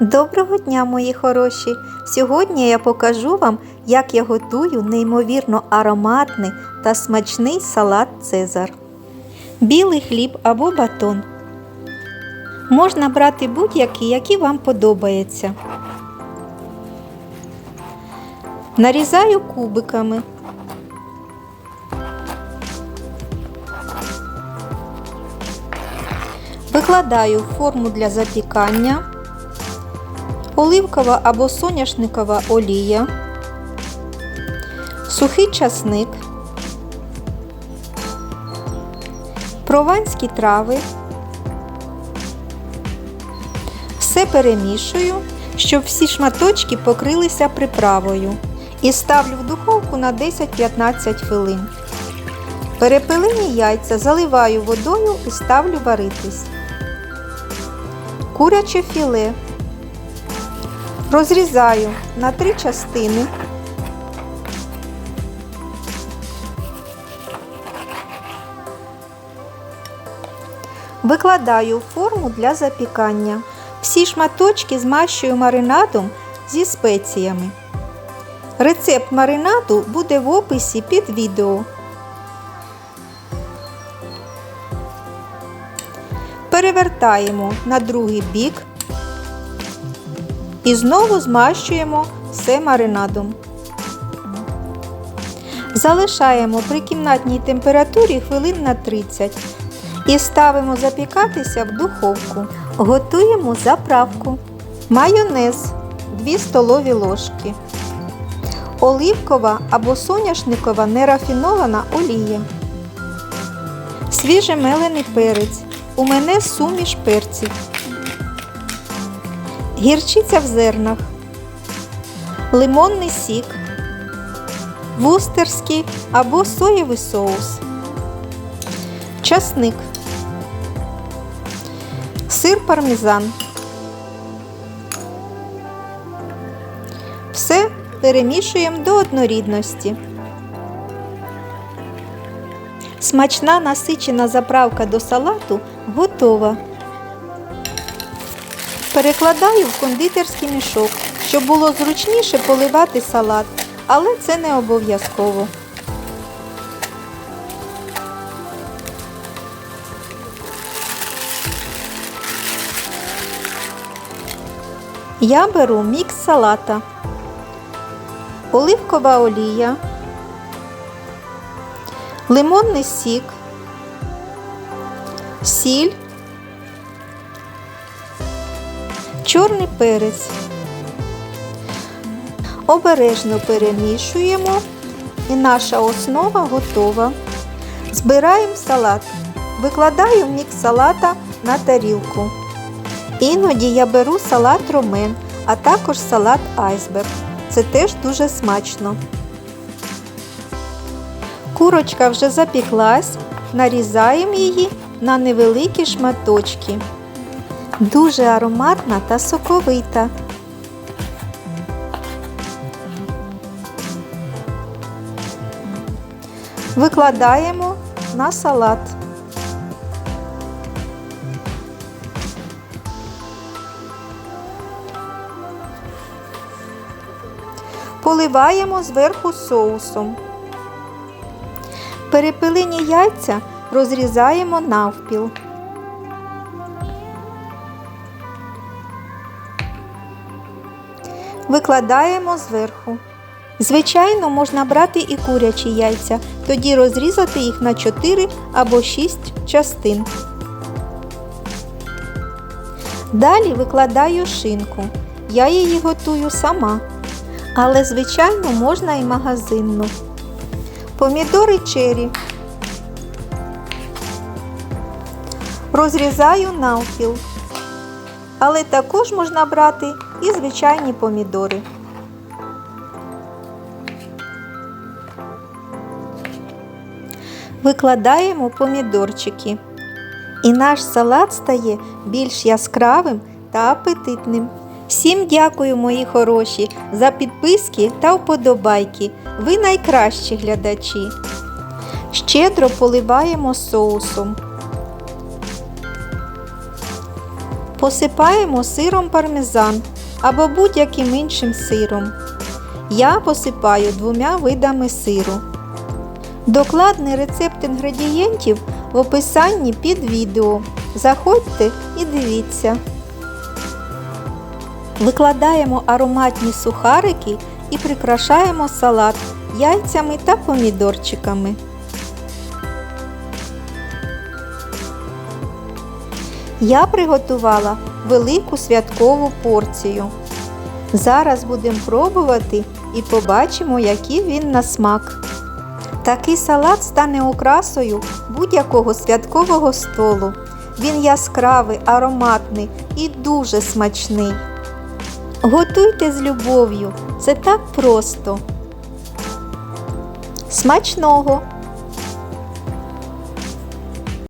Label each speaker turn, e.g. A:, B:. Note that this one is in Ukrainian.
A: Доброго дня, мої хороші! Сьогодні я покажу вам, як я готую неймовірно ароматний та смачний салат Цезар. Білий хліб або батон. Можна брати будь-який, який вам подобається. Нарізаю кубиками. Викладаю в форму для запікання оливкова або соняшникова олія, сухий часник, прованські трави. Все перемішую, щоб всі шматочки покрилися приправою і ставлю в духовку на 10-15 хвилин. Перепилені яйця заливаю водою і ставлю варитись. Куряче філе розрізаю на три частини. Викладаю в форму для запікання. Всі шматочки змащую маринадом зі спеціями. Рецепт маринаду буде в описі під відео. Перевертаємо на другий бік і знову змащуємо все маринадом. Залишаємо при кімнатній температурі хвилин на 30 і ставимо запікатися в духовку. Готуємо заправку. Майонез 2 столові ложки. Оливкова або соняшникова нерафінована олія. Свіжемелений перець. У мене суміш перців. Гірчиця в зернах. Лимонний сік. Вустерський або соєвий соус. Часник. Сир пармезан. Все перемішуємо до однорідності. Смачна насичена заправка до салату готова. Перекладаю в кондитерський мішок, щоб було зручніше поливати салат, але це не обов'язково. Я беру мікс салата, оливкова олія, лимонний сік, сіль, чорний перець. Обережно перемішуємо і наша основа готова. Збираємо салат. Викладаю мікс салата на тарілку. Іноді я беру салат ромен, а також салат айсберг. Це теж дуже смачно. Курочка вже запіклась, нарізаємо її на невеликі шматочки. Дуже ароматна та соковита. Викладаємо на салат. Поливаємо зверху соусом. Перепилені яйця розрізаємо навпіл. Викладаємо зверху. Звичайно, можна брати і курячі яйця, тоді розрізати їх на 4 або 6 частин. Далі викладаю шинку. Я її готую сама. Але, звичайно, можна і магазинну. Помідори чері. Розрізаю навпіл. Але також можна брати і звичайні помідори. Викладаємо помідорчики. І наш салат стає більш яскравим та апетитним. Всім дякую, мої хороші, за підписки та вподобайки. Ви найкращі глядачі. Щедро поливаємо соусом. Посипаємо сиром пармезан або будь-яким іншим сиром. Я посипаю двома видами сиру. Докладний рецепт інгредієнтів в описанні під відео. Заходьте і дивіться. Викладаємо ароматні сухарики і прикрашаємо салат яйцями та помідорчиками. Я приготувала велику святкову порцію. Зараз будемо пробувати і побачимо, який він на смак. Такий салат стане окрасою будь-якого святкового столу. Він яскравий, ароматний і дуже смачний. Готуйте з любов'ю, це так просто. Смачного!